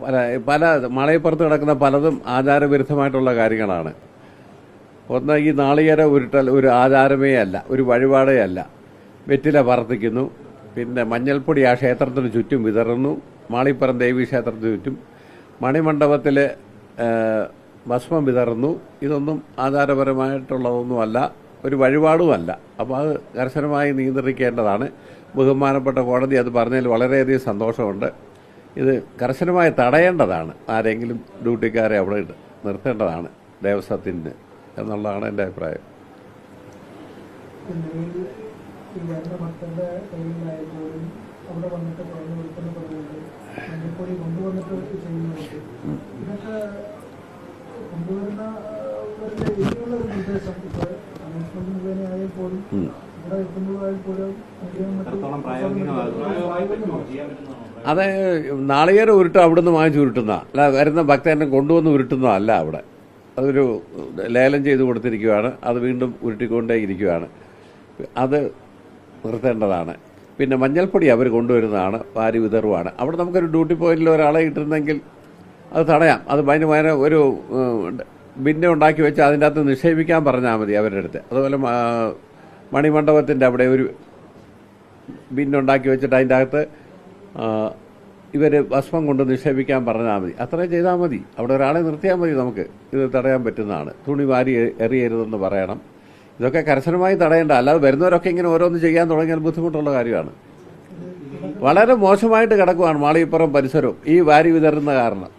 പല പല മലയപ്പുറത്ത് കിടക്കുന്ന പലതും ആചാരവിരുദ്ധമായിട്ടുള്ള കാര്യങ്ങളാണ്. ഒന്ന് ഈ നാളികേര ഉരുട്ടൽ ഒരു ആചാരമേ അല്ല ഒരു വഴിപാടേ അല്ല. വെറ്റില വർദ്ധിക്കുന്നു പിന്നെ മഞ്ഞൾപ്പൊടി ആ ക്ഷേത്രത്തിന് ചുറ്റും വിതറുന്നു മാളിപ്പുറം ദേവി ക്ഷേത്രത്തിന് ചുറ്റും മണിമണ്ഡപത്തിൽ ഭസ്മം വിതറുന്നു. ഇതൊന്നും ആചാരപരമായിട്ടുള്ളതൊന്നുമല്ല ഒരു വഴിപാടുമല്ല. അപ്പോൾ അത് കർശനമായി നിയന്ത്രിക്കേണ്ടതാണ്. ബഹുമാനപ്പെട്ട കോടതി അത് പറഞ്ഞതിൽ വളരെയധികം സന്തോഷമുണ്ട്. ഇത് കർശനമായി തടയേണ്ടതാണ്. ആരെങ്കിലും ഡ്യൂട്ടിക്കാരെ അവിടെ നിർത്തേണ്ടതാണ് ദേവസ്വത്തിന് എന്നുള്ളതാണ് എന്റെ അഭിപ്രായം. നിലവിൽ അത് നാളികേര ഉരുട്ട് അവിടുന്ന് വാങ്ങിച്ച് ഉരുട്ടുന്ന. അല്ല വരുന്ന ഭക്തനെ കൊണ്ടുവന്ന് ഉരുട്ടുന്നതല്ല അവിടെ. അതൊരു ലേലം ചെയ്ത് കൊടുത്തിരിക്കുകയാണ് അത് വീണ്ടും ഉരുട്ടിക്കൊണ്ടേ ഇരിക്കുകയാണ് അത് നിർത്തേണ്ടതാണ്. പിന്നെ മഞ്ഞൾപ്പൊടി അവർ കൊണ്ടുവരുന്നതാണ്. വാരി വിതറുവാണ്. അവിടെ നമുക്കൊരു ഡ്യൂട്ടി പോയിന്റിൽ ഒരാളെ കിട്ടുന്നെങ്കിൽ അത് തടയാം. അത് അതിന് വേറെ ഒരു ബിന്നെ ഉണ്ടാക്കി വെച്ച് അതിന്റെ അകത്ത് നിക്ഷേപിക്കാൻ പറഞ്ഞാൽ മതി അവരുടെ അടുത്ത്. അതുപോലെ മണിമണ്ഡപത്തിന്റെ അവിടെ ഒരു ബിന്നുണ്ടാക്കി വെച്ചിട്ട് അതിന്റെ അകത്ത് ഇവർ ഭസ്മം കൊണ്ട് നിക്ഷേപിക്കാൻ പറഞ്ഞാൽ മതി. അത്രയും ചെയ്താൽ മതി. അവിടെ ഒരാളെ നിർത്തിയാൽ മതി നമുക്ക്. ഇത് തടയാൻ പറ്റുന്നതാണ്. തുണി വാരി എറിയരുതെന്ന് പറയണം. ഇതൊക്കെ കർശനമായി തടയേണ്ട. അല്ലാതെ വരുന്നവരൊക്കെ ഇങ്ങനെ ഓരോന്ന് ചെയ്യാൻ തുടങ്ങിയാൽ ബുദ്ധിമുട്ടുള്ള കാര്യമാണ്. വളരെ മോശമായിട്ട് കിടക്കുവാണ് മാളിയപ്പുറം പരിസരവും ഈ വാരി വിതറുന്ന കാരണം.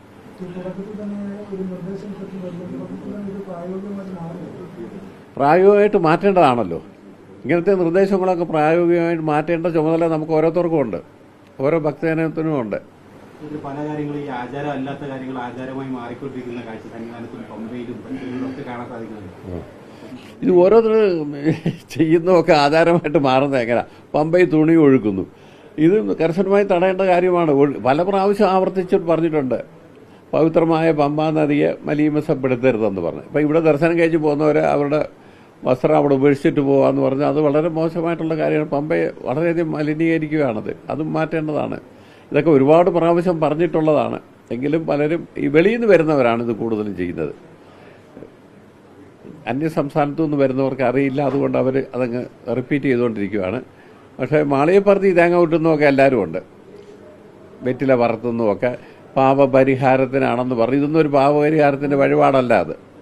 പ്രായോഗികമായിട്ട് മാറ്റേണ്ടതാണല്ലോ. ഇങ്ങനത്തെ നിർദ്ദേശങ്ങളൊക്കെ പ്രായോഗികമായിട്ട് മാറ്റേണ്ട ചുമതല നമുക്ക് ഓരോരുത്തർക്കും ഉണ്ട്. ഓരോ ഭക്തജനത്തിനും ഉണ്ട്. പല കാര്യങ്ങളും ഈ ആചാരം അല്ലാത്ത കാര്യങ്ങൾ ആചാരമായി മാറിക്കൊണ്ടിരിക്കുന്ന കാഴ്ച സന്നിധാനത്തും പമ്പയിലും ഒക്കെ കാണാൻ സാധിക്കുന്നുണ്ട് ഇത് ഓരോരുത്തർ ചെയ്യുന്നതൊക്കെ ആധാരമായിട്ട് മാറുന്നത് എങ്ങനെ? പമ്പയിൽ തുണി ഒഴുക്കുന്നു. ഇത് കർശനമായി തടയേണ്ട കാര്യമാണ്. പല പ്രാവശ്യം ആവർത്തിച്ചിട്ട് പറഞ്ഞിട്ടുണ്ട്. പവിത്രമായ പമ്പാ നദിയെ മലീമസപ്പെടുത്തരുതെന്ന് പറഞ്ഞു. ഇപ്പം ഇവിടെ ദർശനം കഴിച്ച് പോകുന്നവർ അവരുടെ വസ്ത്രം അവിടെ ഉപേക്ഷിച്ചിട്ട് പോകാന്ന് പറഞ്ഞാൽ അത് വളരെ മോശമായിട്ടുള്ള കാര്യമാണ്. പമ്പയെ വളരെയധികം മലിനീകരിക്കുകയാണത്. അതും മാറ്റേണ്ടതാണ്. ഇതൊക്കെ ഒരുപാട് പ്രാവശ്യം പറഞ്ഞിട്ടുള്ളതാണ്. എങ്കിലും പലരും ഈ വെളിയിൽ നിന്ന് വരുന്നവരാണ് ഇത് കൂടുതലും ചെയ്യുന്നത്. അന്യ സംസ്ഥാനത്തു നിന്ന് വരുന്നവർക്ക് അറിയില്ല. അതുകൊണ്ട് അവർ അതങ്ങ് റിപ്പീറ്റ് ചെയ്തുകൊണ്ടിരിക്കുകയാണ്. പക്ഷേ മാളികപ്പുറത്ത് ഈ തേങ്ങ വിട്ടുന്നതൊക്കെ എല്ലാവരും ഉണ്ട്. വെറ്റില പറത്തുന്നതുമൊക്കെ പാപപരിഹാരത്തിനാണെന്ന് പറഞ്ഞു. ഇതൊന്നും ഒരു പാപപരിഹാരത്തിന്റെ വഴിപാടല്ല അത്.